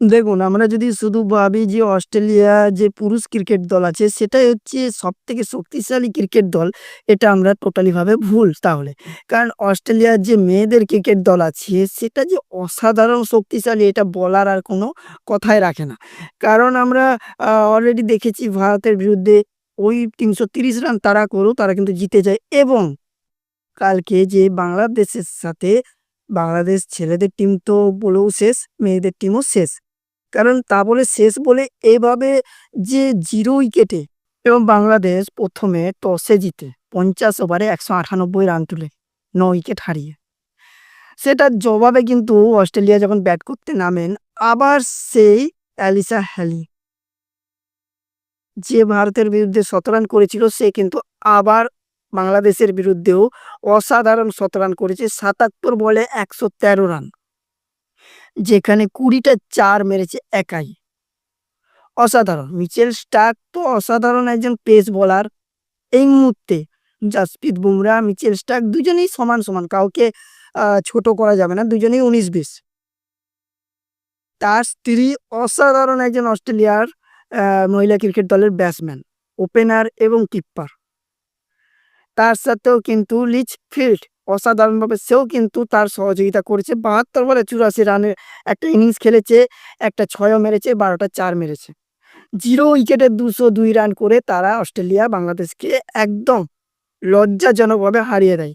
দেখুন, আমরা যদি শুধু ভাবি যে অস্ট্রেলিয়া যে পুরুষ ক্রিকেট দল আছে সেটাই হচ্ছে সব থেকে শক্তিশালী ক্রিকেট দল। এটা আমরা টোটালিভাবে ভুল তাহলে। কারণ অস্ট্রেলিয়ার যে মেয়েদের ক্রিকেট দল আছে সেটা যে অসাধারণ শক্তিশালী এটা বলার আর কোনো কথাই রাখে না। কারণ আমরা অলরেডি দেখেছি ভারতের বিরুদ্ধে ওই ৩৩০ রান তারা করেও তারা কিন্তু জিতে যায় এবং কালকে যে বাংলাদেশের সাথে বাংলাদেশ ছেলেদের টিম তো বলেও শেষ, মেয়েদের টিমও শেষ। কারণ তা বলে শেষ বলে এভাবে যে জিরো উইকেটে এবং বাংলাদেশ প্রথমে টসে জিতে ৫০ ওভারে ১৯৮ রান তুলে ন উইকেট হারিয়ে। সেটার জবাবে কিন্তু অস্ট্রেলিয়া যখন ব্যাট করতে নামেন, আবার সেই অ্যালিসা হ্যালি যে ভারতের বিরুদ্ধে শতরান করেছিল, সে কিন্তু আবার বাংলাদেশের বিরুদ্ধেও অসাধারণ শতরান করেছে ৭৭ বলে ১১৩ রান। যেখানে কুড়িটা চার মেরেছে একাই। অসাধারণ। মিচেল স্টার্ক তো অসাধারণ একজন পেস বোলার। এই মুহূর্তে জাসপ্রীত বুমরাহ, মিচেল স্টার্ক দুজনেই সমান, সমান। কাউকে ছোট করা যাবে না। দুজনেই উনিশ বিশ তার স্ত্রী অসাধারণ একজন অস্ট্রেলিয়ার মহিলা ক্রিকেট দলের ব্যাটসম্যান, ওপেনার এবং কিপার। তার সাথেও কিন্তু লিচফিল্ড অসাধারণভাবে সেও কিন্তু তার সহযোগিতা করেছে। ৭২ বলে ৮৪ রানের একটা ইনিংস খেলেছে, একটা ছয়ও মেরেছে, বারোটা চার মেরেছে। জিরো উইকেটে ২০২ রান করে তারা অস্ট্রেলিয়া বাংলাদেশকে একদম লজ্জাজনকভাবে হারিয়ে দেয়।